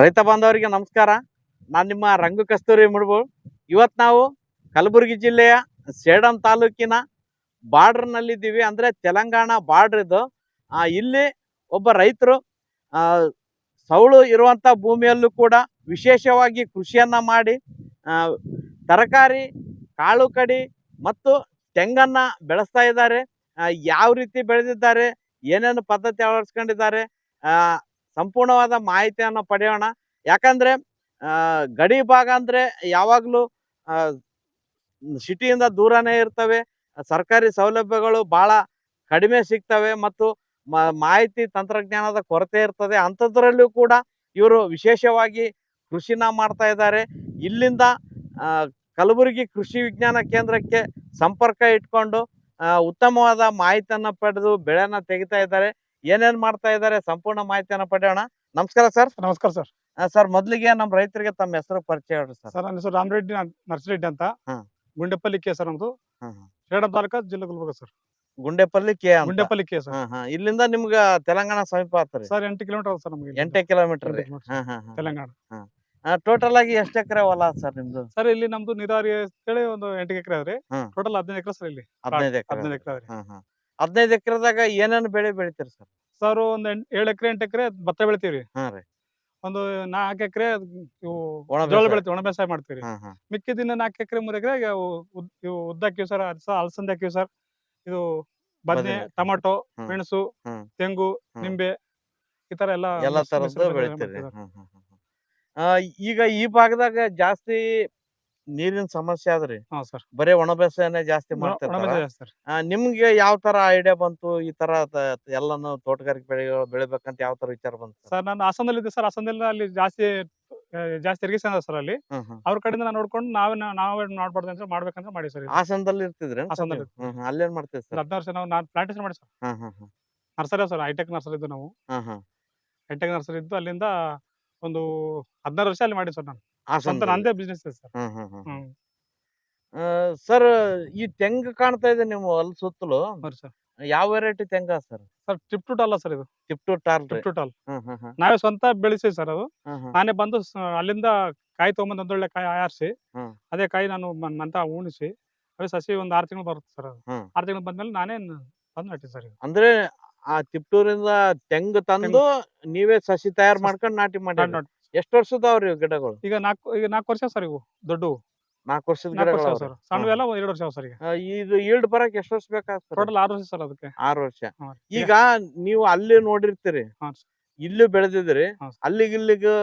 ರೈತ ಬಾಂಧವರಿಗೆ ನಮಸ್ಕಾರ. ನಾನು ನಿಮ್ಮ ರಂಗು ಕಸ್ತೂರಿ ಮುಡುಬು. ಇವತ್ತು ನಾವು ಕಲಬುರಗಿ ಜಿಲ್ಲೆಯ ಸೇಡಂ ತಾಲೂಕಿನ ಬಾರ್ಡ್ರ್ನಲ್ಲಿದ್ದೀವಿ. ಅಂದರೆ ತೆಲಂಗಾಣ ಬಾರ್ಡ್ರ್ ಇದು. ಇಲ್ಲಿ ಒಬ್ಬ ರೈತರು ಸೌಳು ಇರುವಂಥ ಭೂಮಿಯಲ್ಲೂ ಕೂಡ ವಿಶೇಷವಾಗಿ ಕೃಷಿಯನ್ನ ಮಾಡಿ ತರಕಾರಿ, ಕಾಳು ಕಡಿ ಮತ್ತು ತೆಂಗನ್ನ ಬೆಳೆಸ್ತಾ ಇದ್ದಾರೆ. ಯಾವ ರೀತಿ ಬೆಳೆದಿದ್ದಾರೆ, ಏನೇನು ಪದ್ಧತಿ ಅಳವಡಿಸ್ಕೊಂಡಿದ್ದಾರೆ ಸಂಪೂರ್ಣವಾದ ಮಾಹಿತಿಯನ್ನು ಪಡೆಯೋಣ. ಯಾಕಂದ್ರೆ ಗಡಿ ಭಾಗ ಅಂದ್ರೆ ಯಾವಾಗಲೂ ಸಿಟಿಯಿಂದ ದೂರನೇ ಇರ್ತವೆ. ಸರ್ಕಾರಿ ಸೌಲಭ್ಯಗಳು ಬಹಳ ಕಡಿಮೆ ಸಿಗ್ತವೆ ಮತ್ತು ಮಾಹಿತಿ ತಂತ್ರಜ್ಞಾನದ ಕೊರತೆ ಇರ್ತದೆ. ಅಂಥದ್ರಲ್ಲೂ ಕೂಡ ಇವರು ವಿಶೇಷವಾಗಿ ಕೃಷಿನ ಮಾಡ್ತಾ ಇದ್ದಾರೆ. ಇಲ್ಲಿಂದ ಕಲಬುರಗಿ ಕೃಷಿ ವಿಜ್ಞಾನ ಕೇಂದ್ರಕ್ಕೆ ಸಂಪರ್ಕ ಇಟ್ಕೊಂಡು ಉತ್ತಮವಾದ ಮಾಹಿತಿಯನ್ನು ಪಡೆದು ಬೆಳೆನ ತೆಗಿತಾ ಇದ್ದಾರೆ. ಏನೇನ್ ಮಾಡ್ತಾ ಇದ್ದಾರೆ ಸಂಪೂರ್ಣ ಮಾಹಿತಿಯನ್ನ ಪಡೆಯೋಣ. ನಮಸ್ಕಾರ ಸರ್. ನಮಸ್ಕಾರ ಸರ್. ಸರ್ ಮೊದ್ಲಿಗೆ ನಮ್ ರೈತರಿಗೆ ತಮ್ಮ ಹೆಸರು ಪರಿಚಯ ಹೇಳ್ರಿ ಸರ್. ಸರ್ ನನ್ನ ಹೆಸರು ರಾಮರೆಡ್ಡಿ ನರ್ಸರೆಡ್ಡಿ ಅಂತ. ಹಾ. ಗುಂಡೆಪಲ್ಲಿ ಕೆ ಸರ್ ನಮ್ದು. ಹಾ, ಹಾ. ಜಿಲ್ಲಾ ತಾಲೂಕ ಜಿಲ್ಲೆ ಗುಲ್ಬರ್ಗ ಸರ್. ಗುಂಡೆಪಲ್ಲಿ ಕೆ ಅಂತ. ಗುಂಡೆಪಲ್ಲಿ ಕೆ ಸರ್. ಹಾ, ಹಾ. ಇಲ್ಲಿಂದ ನಿಮ್ಗ ತೆಲಂಗಾಣ ಸಮೀಪ ಆತ್ರಿ. ಸರ್ ಎಂಟು ಕಿಲೋಮೀಟರ್ ಸರ್ ನಮಗೆ ಎಂಟೇ ಕಿಲೋಮೀಟರ್ ರೀ. ತೆಲಂಗಾಣ. ಟೋಟಲ್ ಆಗಿ ಎಷ್ಟು ಎಕರೆ ಹೊಲ ಸರ್ ನಿಮ್ದು? ಸರ್ ಇಲ್ಲಿ ನಮ್ದು ನೀರಾವರಿ ಹೇಳಿ ಒಂದು ಎಂಟು ಎಕರೆ ಅದ್ರಿ. ಟೋಟಲ್ ಹದಿನೈದು ಎಕರೆ ಸರ್ ಇಲ್ಲಿ. ಹದಿನೈದು ಎಕರೆ. ಹದಿನೈದು ಎಕರೆ ಅದ್ರಿ ಹದಿನೈದು ಎಕರೆದಾಗ ಏನೇನು ಬೆಳೆ ಬೆಳಿತೀರಿ ಸರ್? ಸರ್ ಒಂದ್ ಎಂಟ್- ಏಳು ಎಕರೆ ಎಂಟು ಎಕರೆ ಭತ್ತ ಬೆಳಿತೀವ್ರಿ ಹಾ ರೀ ಒಂದು ನಾಲ್ಕು ಎಕರೆ ಇವು ಒಣ ಜೋಳ ಬೇಸಾಯ. ಬೆಳಿತೀವಿ ಒಣ ಬೇಸಾಯ ಮಾಡ್ತೀವಿ ಹಾ ಹಾ ಮಿಕ್ಕಿದಿನ ನಾಲ್ಕು ಎಕರೆ ಮೂರ್ ಎಕರೆ ಇವು ಉದ್ದ ಹಾಕಿವಿ ಸರ್ ಅಲ್ಸ ಅಲಸಂದೆ ಹಾಕಿವಿ ಸರ್ ಇದು ಬದನೆ ಬದನೆ. ಟೊಮಾಟೊ ಹ್ಮ್. ಮೆಣಸು ಹ್ಮ್. ತೆಂಗು ಹ್ಮ್. ನಿಂಬೆ ಈ ತರ ಎಲ್ಲ ಎಲ್ಲಾ ಮಿಶ್ರ- ತರದ್ದು ಮಿಶ್ರ ಬೆಳಿತೀರಿ ಹ್ಮ್ ಹ್ಮ್ ಹ್ಮ್ ಹ್ಮ್. ಆ, ಈಗ ಈ ಭಾಗದಾಗ ಜಾಸ್ತಿ ನೀರಿನ ಸಮಸ್ಯೆ ಆದ್ರಿ. ಹಾ ಸರ್. ಬರೇ ಒಣ ಬೇಸಾಯನೇ ಜಾಸ್ತಿ ಆ, ನಿಮ್ಗೆ ಯಾವ ತರ ಐಡಿಯಾ ಬಂತು? ಈ ತರ ಎಲ್ಲಾನು ತೋಟಗಾರಿಕೆ ಬೆಳೆಗಳು ಬೆಳಿಬೇಕಂತ ಯಾವ ತರ ವಿಚಾರ ಬಂತು ಸರ್? ನಾನು ಹಾಸನದಲ್ಲಿ ಇದ್ದೆ ಸರ್. ಹಾಸನದಲ್ಲಿ ಅಲ್ಲಿ ಜಾಸ್ತಿ ಜಾಸ್ತಿ ಇರಿಗೇಷನ್ ಅದ ಸರ್ ಅಲ್ಲಿ. ಅವ್ರ ಕಡೆಯಿಂದ ನಾನು ನೋಡ್ಕೊಂಡು ನಾವೇ ನಾವೇ ಮಾಡ್ಬಾರ್ದು ಅಂತ ಮಾಡ್ಬೇಕಂತ ಮಾಡಿ ಸರ್ ಹಾಸನದಲ್ಲಿ ಇರ್ತಿದ್ರೆ ಹಾಸನದಲ್ಲಿ ಅಲ್ಲೇನ್ ಮಾಡ್ತೀವಿ ಸರ್? ಹದಿನಾರು ವರ್ಷ ನಾವು ನಾನು ಪ್ಲಾಂಟೇಶನ್ ಮಾಡಿ sir. Nursery sir hitech nursery ಇದ್ದು ನಾವು. ಹೈಟೆಕ್ ನರ್ಸರಿ ಇದ್ದು ಅಲ್ಲಿಂದ ಒಂದು ಹದಿನಾರು ವರ್ಷ ಅಲ್ಲಿ ಮಾಡಿ ಸರ್ ನಾನು. ಸ್ವಂತ? ನಂದೇ ಬಿಸ್ನೆಸ್ ಸರ್. ಹ್ಮ್ ಸರ್ ಈ ತೆಂಗ್ ಕಾಣ್ತಾ ಇದೆ ನೀವು ಅಲ್ಲಿ ಸುತ್ತಲೂ. ಸರ್. ಯಾವ ವೆರೈಟಿ ತೆಂಗ ಸರ್? ಸರ್ ಟಿಪ್ ಟು ಅಲ್ಲ ಸರ್ ಇದು. Tiptur Tiptur tall ಹ್ಮ್ ಹ್ಮ್ ಹ್ಮ್. ನಾವೇ ಸ್ವಂತ ಬೆಳೆಸಿ ಸರ್ ಅದು. ನಾನೇ ಬಂದು ಅಲ್ಲಿಂದ ಕಾಯಿ ತಗೊಂಬಂದು ಒಂದೊಳ್ಳೆ ಕಾಯಿ ಆರಿಸಿ ಅದೇ ಕಾಯಿ ನಾನು ಮಂತ ಉಣಿಸಿ ಅದೇ ಸಸಿ ಒಂದು ಆರು ತಿಂಗಳು ಬರುತ್ತೆ ಸರ್ ಅದು. ಆರು ತಿಂಗಳು ಬಂದ್ಮೇಲೆ ನಾನೇ ಬಂದ್ ನಟ್ಟಿ ಸರ್ ಅಂದ್ರೆ ಆ ತಿಪ್ಟೂರಿಂದ ತೆಂಗು ತಂದು ನೀವೇ ಸಸಿ ತಯಾರು ಮಾಡ್ಕೊಂಡು ನಾಟಿ ಮಾಡಿ. ಎಷ್ಟು ವರ್ಷದ ಅವ್ರಿ ಗಿಡಗಳು? ಈಗ ನಾಲ್ಕು ಈಗ ನಾಲ್ಕು ವರ್ಷ ಸರ್ ಇವು ದೊಡ್ಡವು. ನಾಲ್ಕು ವರ್ಷದ ನಾಲ್ಕು ವರ್ಷ ಗಿಡಗಳು ಸರ್ ಸಣ್ಣವೆಲ್ಲ ಒಂದ್ ಎರಡು ವರ್ಷ ಸರ್ ಈಗ. ಇದು ಈಲ್ಡ್ ಬರಕ್ ಎಷ್ಟು ವರ್ಷ ಬೇಕಾಗ್ತದೆ ಟೋಟಲ್ ಆರು ವರ್ಷ ಸರ್ ಅದಕ್ಕೆ. ಆರು ವರ್ಷ. ಹಾ. ಈಗ ನೀವು ಅಲ್ಲಿ ನೋಡಿರ್ತೀರಿ. ಹಾ ಸರ್. ಇಲ್ಲೂ ಬೆಳೆದಿದ್ರಿ ಹಾ ಇಲ್ಲಿಗ್ ಅಲ್ಲಿಗೆ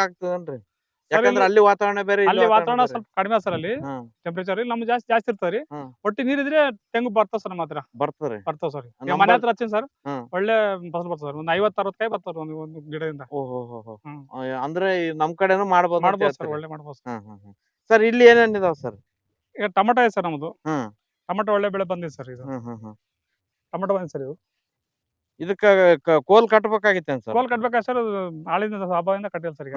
ಆಗ್ತದನ್ರಿ? ಯಾಕಂದ್ರೆ ಅಲ್ಲಿ ವಾತಾವರಣ ಬೇರೆ ಅಲ್ಲಿ ವಾತಾವರಣ ಸ್ವಲ್ಪ ಕಡಿಮೆ ಸರ್ ಅಲ್ಲಿ. ಟೆಂಪರೇಚರ್ ಇಲ್ಲಿ ನಮ್ಗೆ ಜಾಸ್ತಿ ಜಾಸ್ತಿ ಇರ್ತದೆ ರೀ. ಹ್ಮ್. ಒಟ್ಟಿ ನೀರಿದ್ರೆ ತೆಂಗು ಬರ್ತಾವ ಸರ್ ಮಾತ್ರ ಬರ್ತದ್ರಿ ಬರ್ತಾವ ಸರ್. ನಮ್ಮ- ಮನೆ ಹತ್ರ ಹಚ್ಚಿನ ಸರ್. ಒಳ್ಳೆ ಫಸಲ್ ಬರ್ತದ ಸರ್. ಒಂದು ಅರವತ್ ಅರವತ್ತು ಕಾಯಿ ಬರ್ತಾವ ಒಂದು ಒಂದು ಗಿಡದಿಂದ. ಅಂದ್ರೆ ನಮ್ ಕಡೆನೂ ಮಾಡ್ಬೋದು ಮಾಡ್ಬೋದು ಸರ್ ಒಳ್ಳೆ ಮಾಡ್ಬೋದು ಸರ್. ಇಲ್ಲಿ ಏನೇನ್ ಇದಾವ ಸರ್? ಈಗ ಟೊಮಟೊ ಇದೆ ಸರ್ ನಮ್ದು. ಟೊಮೆಟೊ ಒಳ್ಳೆ ಬೆಳೆ ಬಂದಿದೆ ಸರ್ ಇದು. ಟೊಮಟೊ ಬಂದಿದೆ ಸರ್ ಇದು. ಇದಕ್ಕ ಕೋಲ್ ಕಟ್ಬೇಕಾಗಿತ್ತೇನ್ ಸರ್? ಕೋಲ್ ಕಟ್ಬೇಕಾ ಸರ್? ಆಳಿಂದ ಹಬ್ಬದಿಂದ ಕಟ್ಟಿಲ್ಲ ಸರ್ ಈಗ.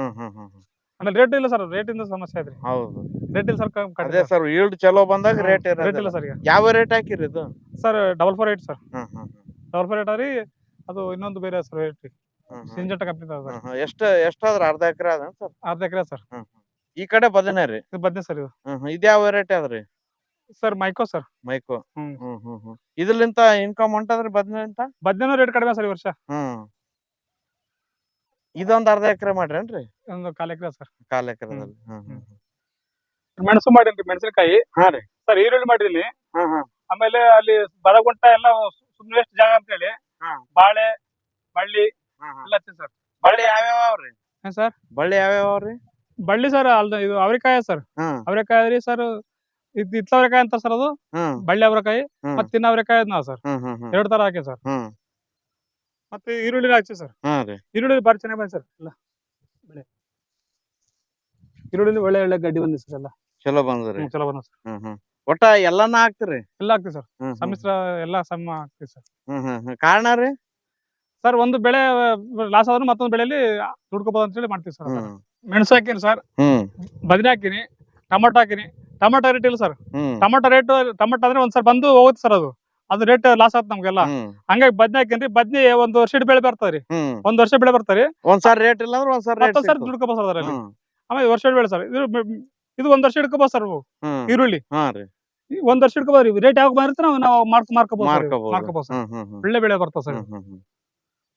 ಆಮೇಲೆ ರೇಟ್ ಇಲ್ಲ ಸರ್ ರೇಟ್ ಇಂದ ಸಮಸ್ಯೆ ಐತ್ರಿ ಹೌದು. ರೇಟ್ ಇಲ್ಲ ಸರ್ ಅದೇ ಸರ್ ಈಲ್ಡ್ ಚಲೋ ಬಂದಾಗ ರೇಟ್ ರೇಟ್ ಇಲ್ಲ ಸರ್ ಈಗ. ಯಾವ ರೇಟ್ ಹಾಕಿರಿ ಇದು? Sir double four eight sir ಹ್ಮ್ ಹ್ಮ್ ಡಬಲ್ ಫೋರ್ ಏಟ್ ರೀ ಅದು ಇನ್ನೊಂದು ಬೇರೆ ಸರ್ ರೇಟ್ ರೀ. ಸಿಂಜಟ ಕಂಪ್ನಿ ಎಷ್ಟು ಎಷ್ಟಾದ್ರ ಅರ್ಧ ಎಕರೆ ಅದ ಸರ್ ಅರ್ಧ ಎಕರೆ ಸರ್. ಈ ಕಡೆ ಬದನೆ ರೀ? ಇದು ಬದ್ನೆ ಸರ್ ಇದು. ಹ್ಮ್. ಇದ್ಯಾವ ರೇಟ್ ಅದ್ರಿ? ಸರ್ ಮೈಕೋ ಸರ್ ಮೈಕೋ ಹ್ಮ್. ಹ್ಮ್ ಹ್ಮ್ ಹ್ಮ್. ಇದ್ರಲಿಂತ ಇನ್ಕಮ್ ಹೊಂಟದ್ರಿ ಬದನೆ ಅಂತ ಬದ್ನೆನೂ ರೇಟ್ ಕಡಿಮೆ ಸರ್ ಈ ವರ್ಷ. ಹ್ಮ್. ಇದೊಂದ್ ಅರ್ಧ ಎಕರೆ ಮಾಡ್ರೇನ್ರಿ ಒಂದು ಕಾಲ್ ಎಕರೆ ಸರ್. ಕಾಲ್ ಎಕರೆದಲ್ಲಿ ಹ್ಮ್. ಹ್ಮ್ ಹ್ಮ್. ಮೆಣಸು ಮಾಡಿನ್ರಿ ಮೆಣಸಿನಕಾಯಿ. ಹಾ ರೀ. ಸರ್ ಈರುಳ್ಳಿ ಮಾಡಿದೀನಿ ಹ್ಮ್ ಹ್ಮ್ ಆಮೇಲೆ ಅಲ್ಲಿ ಬರಗುಂಟ ಎಲ್ಲ ಸುಮ್ಮನೆ ಎಷ್ಟು ಜಾಗ ಅಂತ ಹೇಳಿ ಹಾ. ಬಾಳೆ ಬಳ್ಳಿ ಹ್ಮ್ ಹ್ಮ್. ಎಲ್ಲ ಹಚ್ಚಿನಿ ಸರ್. ಬಳ್ಳಿ ಯಾವ್ಯಾವ ಅವ್ರಿ ಏನ್ ಸರ್. ಬಳ್ಳಿ ಯಾವ್ಯಾವ ಅವ್ರಿ ಬಳ್ಳಿ ಸರ್ ಅಲ್ದ ಇದು ಅವರೆಕಾಯಿ ಸರ್. ಹ್ಮ್. ಅವರೆಕಾಯಿ ರೀ ಸರ್ ಇದ್ ಇತ್ತ ಅವರೆಕಾಯಿ ಅಂತ ಸರ್ ಅದು. ಹ್ಮ್. ಬಳ್ಳಿ ಅವರೆಕಾಯಿ ಹ್ಮ್. ಮತ್ತೆ ತಿನ್ನ ಅವರೆಕಾಯಿ ಅದ್ನ ಸರ್. ಹ್ಮ್ ಹ್ಮ್ ಹ್ಮ್. ಎರಡು ತರ ಹಾಕಿ ಸರ್. ಹ್ಮ್. ಮತ್ತೆ ಈರುಳ್ಳಿ ಹಾಕ್ತೀವಿ ಸರ್. ಹಾ ರೀ ಈರುಳ್ಳಿ ಬಾರಿ ಚೆನ್ನಾಗಿ ಬಂದ ಸರ್. ಎಲ್ಲ ಬೆಳೆ. ಈರುಳ್ಳಿ ಒಳ್ಳೆ ಒಳ್ಳೆ ಗಡ್ಡಿ ಬಂದಿದೆ ಸರ್ ಎಲ್ಲ. ಚಲೋ ಬಂದ್ರಿ ಹ್ಮ್, ಚಲೋ ಬಂದ ಸರ್. ಹ್ಮ್ ಹ್ಮ್. ಒಟ್ಟ ಎಲ್ಲಾನ ಹಾಕ್ತಿರಿ? ಎಲ್ಲ ಹಾಕ್ತಿವಿ ಸರ್. ಹ್ಮ್ ಹ್ಮ್. ಸಮ್ಮಿಶ್ರ ಎಲ್ಲ ಸಮ ಹಾಕ್ತಿವಿ ಸರ್. ಹ್ಮ್ ಹ್ಮ್ ಹ್ಮ್. ಕಾರಣ ರೀ? ಸರ್ ಒಂದು ಬೆಳೆ ಲಾಸ್ ಆದ್ರೂ ಮತ್ತೊಂದು ಬೆಳೆಯಲ್ಲಿ ದುಡ್ಕೋಬಹುದು ಅಂತ ಹೇಳಿ ಮಾಡ್ತೀವಿ ಸರ್. ಹ್ಮ್. ಮೆಣಸು ಹಾಕಿನಿ ಸರ್. ಹ್ಮ್. ಬದನೆ ಹಾಕಿನಿ ಟೊಮೊಟೊ ಹಾಕಿನಿ. ಟೊಮೊಟೊ ರೇಟ್ ಇಲ್ಲ ಸರ್. ಹ್ಮ್. ಟೊಮೊಟೊ ರೇಟ್ ಟೊಮೊಟೊ ಅಂದ್ರೆ ಒಂದ್ಸಲ ಬಂದು ಹೋಗುತ್ತೆ ಸರ್ ಅದು. ಅದು ರೇಟ್ ಲಾಸ್ ಆತ್ ನಮ್ಗೆಲ್ಲ. ಹಂಗಾಗಿ ಬದ್ನೆ ಹಾಕೇನ್ರಿ ಬದ್ನೆ ಒಂದ್ ವರ್ಷ ಬೆಳೆ ಬರ್ತಾವ್ರಿ ಹ್ಮ್. ಒಂದ್ ವರ್ಷ ಬೆಳೆ ಬರ್ತಾರಿ ಒಂದ್ಸಾರಿ ರೇಟ್ ಇಲ್ಲ ಅಂದ್ರೆ ಒಂದ್ಸಾರಿ ರೇಟ್ ದುಡ್ಕೋಬೋದು ಸರ್ ಅದರಲ್ಲಿ ಆಮೇಲೆ ವರ್ಷ ಬೆಳೆ ಸರ್. ಇದು ಇದು ಒಂದ್ ವರ್ಷ ಇಡ್ಕೋಬೋದು ಸರ್ ಈರುಳ್ಳಿ. ಒಂದ್ ವರ್ಷ ಇಡ್ಕೋಬೋದು ರೇಟ್ ಯಾವಾಗ ಬಂದಿರ್ತ ನಾವು ಮಾರ್ಕ್ ಮಾರ್ಕೋಬಹುದು ಮಾರ್ಕೋಬಹುದು ಸರ್. ಒಳ್ಳೆ ಬೆಳೆ ಬರ್ತಾವ ಸರ್.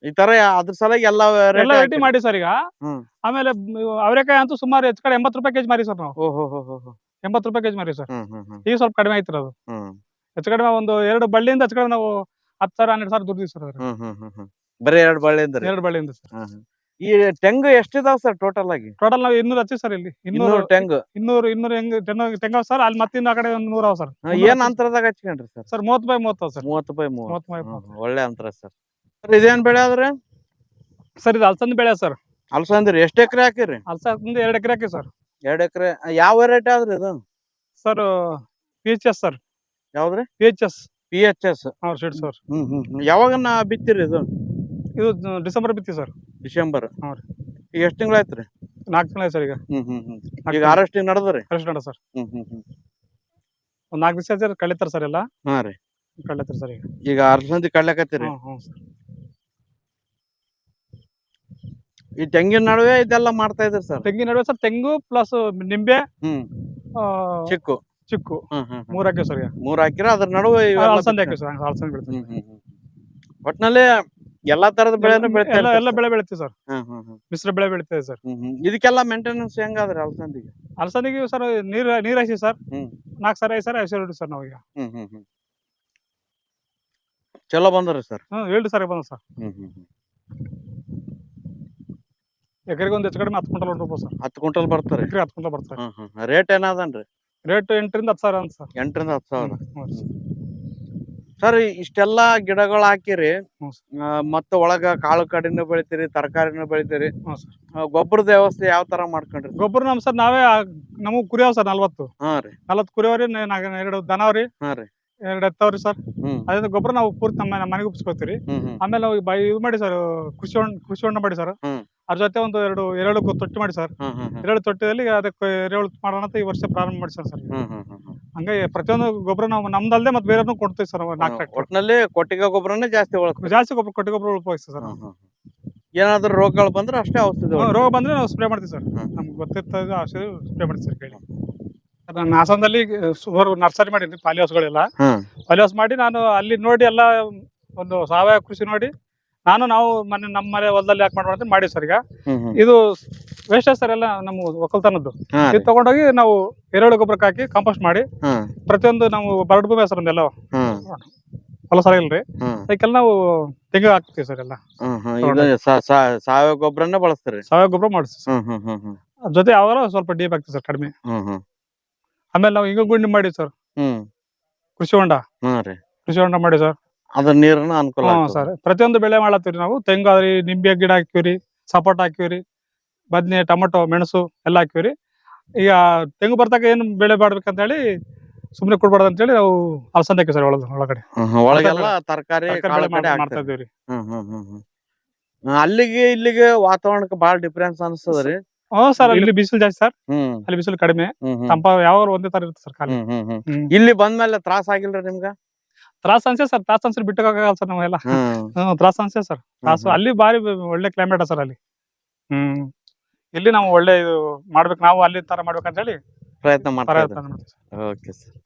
ಈ ತರ ಅದ್ರ ಸಲುವಾಗಿ ಎಲ್ಲ ಎಲ್ಲ ರೆಡಿ ಮಾಡಿ ಸರ್ ಈಗ. ಆಮೇಲೆ ಅವರೆಕಾಯಿ ಅಂತೂ ಸುಮಾರು ಹೆಚ್ಚು ಕಡೆ ಎಂಬತ್ತು ರೂಪಾಯಿ ಕೆಜಿ ಮಾರಿ ಸರ್ ನಾವು. ಎಂಬತ್ತು ರೂಪಾಯಿ ಕೆಜಿ ಮಾರಿ ಸರ್. ಈಗ ಸ್ವಲ್ಪ ಕಡಿಮೆ ಆಯ್ತಿರೋದು ಹೆಚ್ಚು ಕಡಿಮೆ ಒಂದು ಎರಡು ಬಳ್ಳಿಯಿಂದ ಹೆಚ್ಚು ಕಡಿಮೆ ನಾವು ಹತ್ತು ಸಾವಿರ ಹನ್ನೆರಡು ಸಾವಿರ ದುಡ್ಡು ಸರ್ ಹ್ಮ್ ಹ್ಮ್ ಹ್ಮ್ ಹ್ಮ್. ಬರೀ ಎರಡ್ ಬಳ್ಳಿ ಅಂದ್ರಿ? ಎರಡು ಬಳ್ಳಿಯಿಂದ ಸರ್. ಹ್ಮ್ ಹ್ಮ್. ಈ ತೆಂಗು ಎಷ್ಟಿದಾವ ಸರ್ ಟೋಟಲ್ ಆಗಿ? ಟೋಟಲ್ ನಾವು ಇನ್ನೂರು ಹಚ್ಚಿ ಸರ್ ಇಲ್ಲಿ. ಇನ್ನೂರು ಇನ್ನೂರು ತೆಂಗು? ಇನ್ನೂರು ಇನ್ನೂರು ಹೆಂಗ್ ತೆಂಗ ತೆಂಗ ಸರ್ ಅಲ್ಲಿ ಮತ್ತೆ ಇನ್ನು ಆ ಕಡೆ ಒಂದು ನೂರ ಅವ ಸರ್. ಹಾ, ಏನ್ ಅಂತರದಾಗ ಹಚ್ಕೊಂಡ್ರಿ ಸರ್? ಸರ್ ಮೂವತ್ತು ಬೈ ಮೂವತ್ತು ಸರ್. ಮೂವತ್ತು ಬೈ ಮೂವತ್ತು. ಮೂವತ್ತು ಬೈ ಹ್ಮ್, ಮೂವತ್ತು. ಹ್ಮ್. ಒಳ್ಳೆ ಅಂತರ ಸರ್. ಸರ್ ಇದೇನ್ ಬೆಳೆ ಆದ್ರೆ? ಸರ್ ಇದು ಅಲ್ಸಂದ್ ಬೆಳೆ ಸರ್. ಅಲ್ಸಂದ್ರಿ ಎಷ್ಟ್ ಎಕರೆ ಹಾಕಿರಿ? ಅಲ್ಸಂದ್ ಎರಡು ಎಕರೆ ಹಾಕಿ ಸರ್. ಎರಡ್ ಎಕರೆ ಯಾವ ವೆರೈಟಿ ಆದ್ರಿ ಇದು? Sir P H S sir. ಯಾವ್ದ್ರಿ? P H S P H S ಹಾಂ ಸರ್ ಹ್ಮ್ ಹ್ಮ್ ಹ್ಮ್. ಯಾವಾಗನ ಬಿತ್ತಿರಿ ಇದು? ಇದು ಡಿಸೆಂಬರ್ ಬಿತ್ತಿ ಸರ್ ಡಿಸೆಂಬರ್. ಹಾ ಈಗ ಎಷ್ಟ್ ತಿಂಗಳಾಯ್ತ್ರಿ? ನಾಲ್ಕು ತಿಂಗಳ ಸರ್ ಈಗ. ಹ್ಮ್ ಹ್ಮ್ ಹ್ಮ್. ಈಗ ನಾಲ್ಕು ರೀ ನಡೆದ್ರಿ ನಡೆ ಸರ್ ಹ್ಮ್ ಹ್ಮ್ ಹ್ಮ್. ಒಂದು ನಾಲ್ಕು ದಿವಸ ಕಳಿತಾರ ಸರ್ ಎಲ್ಲ? ಹಾ ರೀ. ಕಳಿತಾರ ಸರ್ ಈಗ. ಈಗ ಅರ್ಸಂದಿ ಕಡ್ಲಕತ್ತೀರಿ ಹ್ಞೂ ಹ್ಞೂ ಸರ್ ಈ ತೆಂಗಿನ ನಡುವೆ ಇದೆಲ್ಲ ಮಾಡ್ತಾ ಇದ್ರಿ ಸರ್ ತೆಂಗಿನ ನಡುವೆ ಸರ್ ತೆಂಗು ಪ್ಲಸ್ ನಿಂಬೆ ಹ್ಮ್. ಆ, ಚಿಕ್ಕು. ಚಿಕ್ಕು. ಮೂರ್ ಹಾಕಿ ಸರ್ ಮೂರ್ ಹಾಕಿರ ಅದ್ರ ನಡುವೆ ಅಲಸಂದೆ ಹಾಕಿ ಸರ್ ಅಲಸಂದೆ ಬೆಳಿತೀವಿ. ಒಟ್ನಲ್ಲಿ ಎಲ್ಲಾ ತರದ ಬೆಳೆನೂ ಬೆಳಿತೀವಿ ಎಲ್ಲ ಎಲ್ಲ ಬೆಳೆ ಬೆಳಿತೀವಿ ಸರ್. ಮಿಶ್ರ ಬೆಳೆ ಬೆಳಿತೇವೆ ಸರ್. ಇದಕ್ಕೆಲ್ಲ ಮೇಂಟೆನೆನ್ಸ್ ಹೆಂಗಾದ್ರೆ ಅಲ್ಸಂದಿಗೆ ಅಲಸಂದಿಗೆ ಸರ್ ನೀರ್ ನೀರ್ ಹಾಸಿ ಸರ್. ನಾಲ್ಕು ಸರಿ ಐದು ಸರಿ ಐದು ಸರಿ ಸರ್ ನಾವೀಗ. ಚಲೋ ಬಂದ್ರಿ ಸರ್. ಹೇಳಿ ಸರ್ ಬಂದ್ರ ಬಂದ ಸರ್. ಎಕರೆಗೆ ಒಂದು ಹೆಚ್ಚು ಕಡಿಮೆ ಹತ್ತು ಕ್ವಿಂಟಲ್ ಸರ್. ಹತ್ತು ಕ್ವಿಂಟಲ್ ಬರ್ತಾರೆ. ಎಕರೆ ಹತ್ತು ಕ್ವಿಂಟಲ್ ಬರ್ತಾರೆ. ರೇಟ್ ಏನಾದನ್ರಿ ರೇಟ್ ಎಂಟರಿಂದ ಹತ್ತು ಸಾವಿರ ಅಂತ ಸರ್. ಎಂಟರಿಂದ ಹತ್ತು ಸಾವಿರ. ಹ್ಞೂ ಸರ್. ಇಷ್ಟೆಲ್ಲ ಇಷ್ಟೆಲ್ಲಾ ಗಿಡಗಳು ಹಾಕಿರಿ ಹ್ಞೂ ಮತ್ತೆ ಒಳಗ ಕಾಳು ಕಡಿನೂ ಬೆಳಿತೀರಿ ತರಕಾರಿನೂ ಬೆಳಿತೀರಿ. ಹ್ಞೂ ಸರ್. ಗೊಬ್ಬರದ ವ್ಯವಸ್ಥೆ ಯಾವ ತರ ಮಾಡ್ಕೊಂಡ್ರಿ? ಗೊಬ್ಬರ ನಮ್ ಸರ್ ನಾವೇ ನಮಗ್ ಕುರಿಯವ್ ಸರ್ ನಲ್ವತ್ತು. ಹಾ ರೀ. ನಲ್ವತ್ತು ಕುರಿಯವ್ರಿ ಎರಡು ಹಾ ರೀ. ಎರಡು ಎತ್ತವ್ರಿ ಸರ್. ಹ್ಮ್. ಅದ್ರಿಂದ ಗೊಬ್ಬರ ನಾವು ಪೂರ್ತಿ ನಮ್ಮ ಮನೆಗೆ ಹ್ಮ್ ಹ್ಮ್. ಆಮೇಲೆ ನಾವು ಬೈ ಇದು ಮಾಡಿ ಸರ್ ಕೃಷಿ ಹೊಂಡ ಕೃಷಿ ಹೊಂಡ ಮಾಡಿ ಸರ್. ಹ್ಮ್. ಅದ್ರ ಜೊತೆ ಒಂದು ಎರಡು ಎರಡು ತೊಟ್ಟಿ ಮಾಡಿ ಸರ್. ಎರಡು ತೊಟ್ಟಿಯಲ್ಲಿ ಅದಕ್ಕೆ ಎರೆಹುಳು ಮಾಡೋಣ ಅಂತ ಈ ವರ್ಷ ಪ್ರಾರಂಭ ಮಾಡಿ ಸರ್. ಸರ್. ಹಂಗಾಗಿ ಪ್ರತಿಯೊಂದು ಗೊಬ್ಬರ ನಾವು ನಮ್ದಲ್ದೆ ಮತ್ತೆ ಬೇರೆ ಕೊಡ್ತೀವಿ ಸರ್ ಒಟ್ಟಿನಲ್ಲಿ ಕೊಟ್ಟಿಗೆ ಗೊಬ್ಬರನೇ ಜಾಸ್ತಿ ಜಾಸ್ತಿ ಗೊಬ್ಬರ ಕೊಟ್ಟಿ ಗೊಬ್ಬರ ಉಪಯೋಗಿಸ್ತೀವಿ ಸರ್. ಏನಾದ್ರೂ ರೋಗಗಳು ಬಂದ್ರೆ ಅಷ್ಟೇ ಔಷಧಿ ರೋಗ ಬಂದ್ರೆ ನಾವು ಸ್ಪ್ರೇ ಮಾಡ್ತೀವಿ ಸರ್. ನಮ್ಗೆ ಗೊತ್ತಿರ್ತದೆ ಔಷಧಿ ಸ್ಪ್ರೇ ಮಾಡ್ತೀವಿ ಸರ್ ಕೇಳಿ. ನಾನು ಹಾಸನದಲ್ಲಿ ಸುಮಾರು ನರ್ಸರಿ ಮಾಡೀನಿ ಪಾಲಿ ಹೌಸ್ಗಳೆಲ್ಲ. ಪಾಲಿ ಹೌಸ್ ಮಾಡಿ ನಾನು ಅಲ್ಲಿ ನೋಡಿ ಎಲ್ಲ ಒಂದು ಸಾವಯವ ಕೃಷಿ ನೋಡಿ ನಾನು ನಾವು ಮನೆ ನಮ್ಮ ಮನೆ ಹೊಲದಲ್ಲಿ ಯಾಕೆ ಮಾಡ್ಬಾರ್ದು ಮಾಡಿ ಸರ್ ಈಗ. ಇದು ವೇಸ್ಟ್ ಸರ್ ಎಲ್ಲ ನಮ್ಮ ಒಕ್ಕಲ್ತನದ್ದು. ಇದ್. ತಗೊಂಡೋಗಿ ನಾವು ಎರೆಹುಳು ಗೊಬ್ಬರಕ್ಕೆ ಹಾಕಿ ಕಾಂಪೋಸ್ಟ್ ಮಾಡಿ ಪ್ರತಿಯೊಂದು ನಾವು ಬರಡ್ ಭೂಮಿ ಸರ್ ನಮ್ದೆಲ್ಲ ಹ್ಮ್ ಹೊಲ ಸರ ಇಲ್ರಿ. ಅದಕ್ಕೆಲ್ಲ ನಾವು ತೆಂಗು ಹಾಕ್ತೀವಿ ಸರ್ ಎಲ್ಲ. ಸಾವಯವ ಗೊಬ್ಬರನ ಬಳಸ್ತಾರೆ? ಸಾವಯವ ಗೊಬ್ಬರ ಮಾಡಿಸ್ತೀವಿ ಜೊತೆ ಯಾವಾಗ ಸ್ವಲ್ಪ ಡೀಪ್ ಆಗ್ತೀವಿ ಸರ್ ಕಡಿಮೆ. ಆಮೇಲೆ ನಾವು ಹಿಂಗ ಗುಂಡಿ ಮಾಡಿ ಸರ್. ಹ್ಮ್. ಕೃಷಿ ಹೊಂಡ. ಕೃಷಿ ಹೊಂಡ ಮಾಡಿ ಸರ್. ಅದ್ರ ನೀರನ್ನ ಅನುಕೂಲ ಹ್ಞೂ. ಸರ್. ಪ್ರತಿಯೊಂದು ಬೆಳೆ ಮಾಡತ್ತೀವಿ ನಾವು. ತೆಂಗು ಆದ್ರಿ ನಿಂಬೆ ಗಿಡ ಹಾಕಿವ್ರಿ ಸಪೋಟ ಹಾಕಿವ್ರಿ ಬದ್ನೆ ಟೊಮೆಟೊ ಮೆಣಸು ಎಲ್ಲ ಹಾಕಿವ್ರಿ ಈಗ ತೆಂಗು ಬರ್ತಾಕ ಏನು ಬೆಳೆ ಮಾಡ್ಬೇಕಂತ ಹೇಳಿ ಸುಮ್ಮನೆ ಕೊಡ್ಬಾರ್ದು ಅಂತ ಹೇಳಿ ನಾವು ಅಲಸಂದೆ ಹಾಕಿ ಸರ್ ಒಳಗ ಒಳಗಡೆ. ಒಳಗೆಲ್ಲ ತರಕಾರಿ ಮಾಡ್ತಾ ಹಾಕ್ತೀರಿ. ಇದೀವಿ ಹ್ಮ್ ಹ್ಮ್ ಹ್ಮ್ ಹ್ಮ್. ಹ್ಮ್. ಅಲ್ಲಿಗೆ ಇಲ್ಲಿಗೆ ವಾತಾವರಣಕ್ಕೆ ಬಹಳ ಡಿಫ್ರೆನ್ಸ್ ಅನಿಸ್ತದ್ರಿ? ಹ್ಮ್ ಸರ್ ಇಲ್ಲಿ ಬಿಸಿಲು ಜಾಸ್ತಿ ಸರ್. ಹ್ಮ್. ಅಲ್ಲಿ ಬಿಸಿಲು ಕಡಿಮೆ. ತಂಪ ಯಾವ ಒಂದೇ ತರ ಇರುತ್ತೆ ಸರ್ ಹ್ಮ್. ಇಲ್ಲಿ ಬಂದ್ಮೇಲೆ ತ್ರಾಸ ಆಗಿಲ್ರಿ ನಿಮ್ಗ? ತ್ರಾಸ ಅನ್ಸೆ ಸರ್ ತ್ರಾಸ ಅನ್ಸರ್ ಬಿಟ್ಟಕ್ಕಾಗಲ್ಲ ಸರ್ ನಾವೆಲ್ಲ ಹ್ಮ್ ತ್ರಾಸ ಅನ್ಸೆ ಸರ್ ತ್ರಾಸು ಅಲ್ಲಿ ಬಾರಿ ಒಳ್ಳೆ ಕ್ಲೈಮೇಟ್ ಸರ್ ಅಲ್ಲಿ. ಹ್ಮ್. ಇಲ್ಲಿ ನಾವು ಒಳ್ಳೆ ಇದು ಮಾಡ್ಬೇಕು ನಾವು ಅಲ್ಲಿ ತರ ಮಾಡ್ಬೇಕಂತ ಹೇಳಿ ಪ್ರಯತ್ನ ಮಾಡ್ತಾ ಪ್ರಯತ್ನ ಮಾಡ್ತೀವಿ ಓಕೆ ಸರ್